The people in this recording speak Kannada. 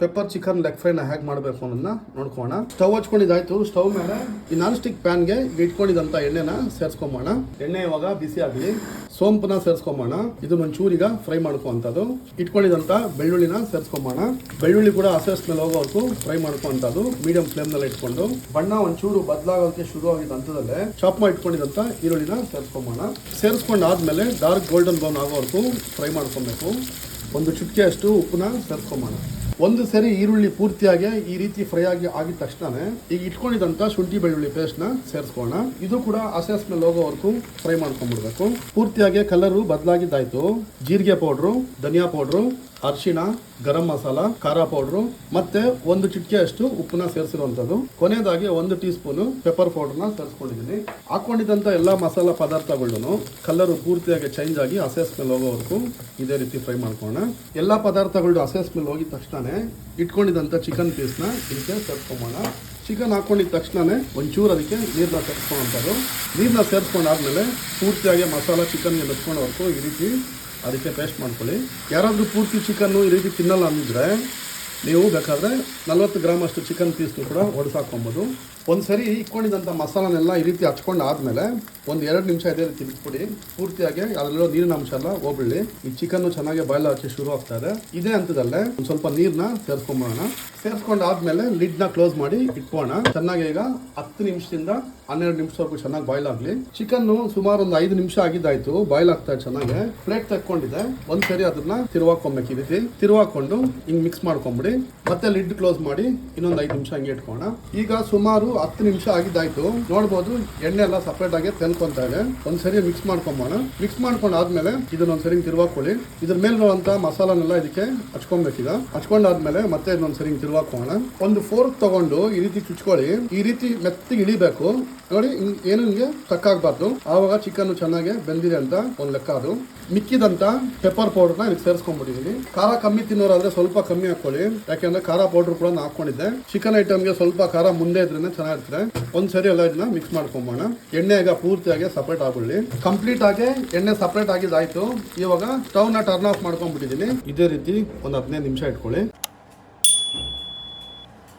ಪೆಪ್ಪರ್ ಚಿಕನ್ ಲೆಗ್ ಫ್ರೈನ ಹೇಗೆ ಮಾಡಬೇಕು ಅನ್ನೋದನ್ನ ನೋಡ್ಕೋಣ ಸ್ಟವ್ ಹಚ್ಕೊಂಡಿದ್ದಾಯ್ತು. ಸ್ಟವ್ ಮೇಲೆ ಈ ನಾನ್ ಸ್ಟಿಕ್ ಪ್ಯಾನ್ಗೆ ಇಟ್ಕೊಂಡಿದ್ದಂಥ ಎಣ್ಣೆನ ಸೇರಿಸ್ಕೊಂಬೋಣ ಎಣ್ಣೆ ಇವಾಗ ಬಿಸಿ ಆಗಲಿ. ಸೋಂಪನ್ನ ಸೇರಿಸ್ಕೊಂಬೋಣ ಇದು ಒಂಚೂರು ಈಗ ಫ್ರೈ ಮಾಡ್ಕೋವಂಥದ್ದು ಇಟ್ಕೊಂಡಿದಂತ ಬೆಳ್ಳುಳ್ಳಿನ ಸೇರಿಸ್ಕೊಂಬೋಣ ಬೆಳ್ಳುಳ್ಳಿ ಕೂಡ ಹಸೆ ಮೇಲೆ ಹೋಗೋವರೆಗೂ ಫ್ರೈ ಮಾಡ್ಕೋವಂಥದ್ದು ಮೀಡಿಯಂ ಫ್ಲೇಮ್ನಲ್ಲಿ ಇಟ್ಕೊಂಡು. ಬಣ್ಣ ಒಂಚೂರು ಬದಲಾಗೋಕ್ಕೆ ಶುರು ಆಗಿದ್ದ ಹಂತದಲ್ಲೇ ಚಾಪ್ ಮಾಡಿ ಇಟ್ಕೊಂಡಿದ್ದಂಥ ಈರುಳ್ಳಿನ ಸೇರಿಸ್ಕೊಂಬೋಣ ಸೇರಿಸ್ಕೊಂಡು ಆದ್ಮೇಲೆ ಡಾರ್ಕ್ ಗೋಲ್ಡನ್ ಬ್ರೌನ್ ಆಗೋವರೆಗೂ ಫ್ರೈ ಮಾಡ್ಕೊಬೇಕು ಒಂದು ಚುಟ್ಕೆ ಅಷ್ಟು ಉಪ್ಪನ್ನ ಸೇರಿಸ್ಕೊಂಬೋಣ ಒಂದು ಸರಿ ಈರುಳ್ಳಿ ಪೂರ್ತಿಯಾಗಿ ಈ ರೀತಿ ಫ್ರೈ ಆಗಿ ಆಗಿದ ತಕ್ಷಣನೇ ಈಗ ಇಟ್ಕೊಂಡಿದಂತ ಶುಂಠಿ ಬೆಳ್ಳುಳ್ಳಿ ಪೇಸ್ಟ್ನ ಸೇರಿಸ್ಕೋಣ ಇದು ಕೂಡ ಹಸೆ ಸ್ಮೆಲ್ ಹೋಗೋವರೆಗೂ ಫ್ರೈ ಮಾಡ್ಕೊಂಡ್ಬಿಡ್ಬೇಕು. ಪೂರ್ತಿಯಾಗಿ ಕಲರು ಬದಲಾಗಿದ್ದಾಯ್ತು. ಜೀರಿಗೆ ಪೌಡ್ರು ಧನಿಯಾ ಪೌಡ್ರು ಅರಿಶಿಣ, ಗರಂ ಮಸಾಲ, ಖಾರ ಪೌಡ್ರು ಮತ್ತೆ ಒಂದು ಚಿಟಿಕೆ ಅಷ್ಟು ಉಪ್ಪನ್ನ ಸೇರಿಸಿರುವಂತದ್ದು ಕೊನೆಯದಾಗಿ ಒಂದು ಟೀ ಸ್ಪೂನು ಪೆಪ್ಪರ್ ಪೌಡರ್ನ ಸೇರಿಸ್ಕೊಂಡಿದ್ದೀನಿ. ಹಾಕೊಂಡಿದ್ದಂಥ ಎಲ್ಲ ಮಸಾಲ ಪದಾರ್ಥಗಳನ್ನು ಕಲ್ಲರು ಪೂರ್ತಿಯಾಗಿ ಚೇಂಜ್ ಆಗಿ ಹಸೆ ಮೇಲೆ ಹೋಗೋವರೆಗೂ ಇದೇ ರೀತಿ ಫ್ರೈ ಮಾಡ್ಕೋಣ ಎಲ್ಲ ಪದಾರ್ಥಗಳು ಹಸೆ ಮೇಲೆ ಹೋಗಿದ ತಕ್ಷಣವೇ ಇಟ್ಕೊಂಡಿದ್ದಂಥ ಚಿಕನ್ ಪೀಸ್ನ ಇದಕ್ಕೆ ಸೇರಿಸ್ಕೊಂಬೋಣ ಚಿಕನ್ ಹಾಕೊಂಡಿದ ತಕ್ಷಣವೇ ಒಂಚೂರು ಅದಕ್ಕೆ ನೀರನ್ನ ಸೇರಿಸ್ಕೊಳ್ಳೋಂಥದ್ದು ನೀರನ್ನ ಸೇರಿಸ್ಕೊಂಡಾದ್ಮೇಲೆ ಪೂರ್ತಿಯಾಗಿ ಮಸಾಲ ಚಿಕನ್ಗೆ ಮೆತ್ಕೊಂಡವರೆಗೂ ಈ ರೀತಿ ಅದಕ್ಕೆ ಪೇಸ್ಟ್ ಮಾಡ್ಕೊಳ್ಳಿ. ಯಾರಾದರೂ ಪೂರ್ತಿ ಚಿಕನ್ನು ಈ ರೀತಿ ತಿನ್ನಲ್ಲ ಅಂದಿದ್ರೆ ನೀವು ಬೇಕಾದರೆ ನಲವತ್ತು ಗ್ರಾಮ್ ಅಷ್ಟು ಚಿಕನ್ ಪೀಸ್ನು ಕೂಡ ಹೊಡೆಸಾಕೊಬೋದು ಒಂದು ಸರಿ ಇಟ್ಕೊಂಡಿದ್ದಂಥ ಮಸಾಲನೆಲ್ಲ ಈ ರೀತಿ ಹಚ್ಕೊಂಡು ಆದಮೇಲೆ ಒಂದು ಎರಡು ನಿಮಿಷ ಇದೇ ರೀತಿ ಬಿಟ್ಬಿಡಿ. ಪೂರ್ತಿಯಾಗಿ ಅದರಲ್ಲಿರೋ ನೀರಿನ ಅಂಶ ಎಲ್ಲ ಹೋಗ್ಬಿಡಿ ಈ ಚಿಕನ್ನು ಚೆನ್ನಾಗಿ ಬಾಯ್ಲ್ ಹಾಕಿ ಶುರು ಆಗ್ತಾ ಇದೆ. ಇದೇ ಹಂತದಲ್ಲೇ ಒಂದು ಸ್ವಲ್ಪ ನೀರನ್ನ ಸೇರಿಸ್ಕೊಂಬೋಣ ಸೇರಿಸ್ಕೊಂಡು ಆದಮೇಲೆ ಲಿಡ್ನ ಕ್ಲೋಸ್ ಮಾಡಿ ಇಟ್ಕೋಣ ಚೆನ್ನಾಗಿ ಈಗ ಹತ್ತು ನಿಮಿಷದಿಂದ ಹನ್ನೆರಡು ನಿಮಿಷವರೆಗೂ ಚೆನ್ನಾಗಿ ಬಾಯ್ಲ್ ಆಗಲಿ. ಚಿಕನ್ನು ಸುಮಾರು ಒಂದು ಐದು ನಿಮಿಷ ಆಗಿದ್ದಾಯ್ತು. ಬಾಯ್ಲ್ ಆಗ್ತಾ ಚೆನ್ನಾಗಿ. ಪ್ಲೇಟ್ ತಕ್ಕೊಂಡಿದೆ. ಒಂದು ಸರಿ ಅದನ್ನ ತಿರುವಾಕೊಬೇಕು ಈ ರೀತಿ. ತಿರುವಾಕೊಂಡು ಹಿಂಗೆ ಮಿಕ್ಸ್ ಮಾಡ್ಕೊಂಬಿಡಿ. ಮತ್ತೆ ಲಿಡ್ ಕ್ಲೋಸ್ ಮಾಡಿ ಇನ್ನೊಂದು ಐದು ನಿಮಿಷ ಹಂಗೆ ಇಟ್ಕೋಣ. ಈಗ ಸುಮಾರು ಹತ್ತು ನಿಮಿಷ ಆಗಿದ್ದಾಯ್ತು. ನೋಡ್ಬೋದು ಎಣ್ಣೆ ಎಲ್ಲ ಸಪ್ರೇಟ್ ಆಗಿ ತೆಲ್ಕೊಂತ ಇದೆ ಒಂದ್ಸರಿ ಮಿಕ್ಸ್ ಮಾಡ್ಕೊಂಬೋಣ. ಮಿಕ್ಸ್ ಮಾಡ್ಕೊಂಡು ಆದ್ಮೇಲೆ ಇದನ್ನ ಒಂದ್ಸರಿ ತಿರುವಾಕೊಳ್ಳಿ. ಇದ್ರ ಮೇಲಿರುವಂತ ಮಸಾಲನೆಲ್ಲ ಇದಕ್ಕೆ ಹಚ್ಕೊಬೇಕೀಗ. ಹಚ್ಕೊಂಡಾದ್ಮೇಲೆ ಮತ್ತೆ ಇನ್ನೊಂದ್ಸರಿ ತಿರುವಾಕೋಣ ಒಂದು ಫೋರ್ಕ್ ತಗೊಂಡು ಈ ರೀತಿ ಚುಚ್ಕೊಳ್ಳಿ. ಈ ರೀತಿ ಮೆತ್ತಿಗೆ ಇಳಿಬೇಕು. ನೋಡಿ ಏನು ನಿಮಗೆ ತಕ್ಕಾಗಬಾರ್ದು ಆವಾಗ ಚಿಕನ್ ಚೆನ್ನಾಗಿ ಬೆಂದಿದೆ ಅಂತ ಒಂದು ಲೆಕ್ಕ ಅದು. ಮಿಕ್ಕಿದಂತ ಪೆಪ್ಪರ್ ಪೌಡರ್ನ ಇಲ್ಲಿ ಸೇರಿಸ್ಕೊಂಡ್ಬಿಟ್ಟಿದ್ದೀನಿ ಖಾರ ಕಮ್ಮಿ ತಿನ್ನೋರಾದ್ರೆ ಸ್ವಲ್ಪ ಕಮ್ಮಿ ಹಾಕೊಳ್ಳಿ ಯಾಕೆಂದ್ರೆ ಖಾರ ಪೌಡರ್ ಕೂಡ ಹಾಕೊಂಡಿದ್ದೆ ಚಿಕನ್ ಐಟಮ್ಗೆ ಸ್ವಲ್ಪ ಖಾರ ಮುಂದೆ ಇದ್ರೆ ಚೆನ್ನಾಗಿರ್ತದೆ ಒಂದ್ಸರಿ ಎಲ್ಲ ಇದನ್ನ ಮಿಕ್ಸ್ ಮಾಡ್ಕೊಂಬೋಣ. ಎಣ್ಣೆ ಈಗ ಪೂರ್ತಿಯಾಗಿ ಸಪ್ರೇಟ್ ಆಗ್ಬಿಡ್ಲಿ. ಕಂಪ್ಲೀಟ್ ಆಗಿ ಎಣ್ಣೆ ಸಪ್ರೇಟ್ ಆಗಿದ್ದಾಯ್ತು. ಇವಾಗ ಸ್ಟವ್ನ ಟರ್ನ್ ಆಫ್ ಮಾಡ್ಕೊಂಡ್ಬಿಟ್ಟಿದ್ದೀನಿ. ಇದೇ ರೀತಿ ಒಂದು ಹದಿನೈದು ನಿಮಿಷ ಇಟ್ಕೊಳ್ಳಿ.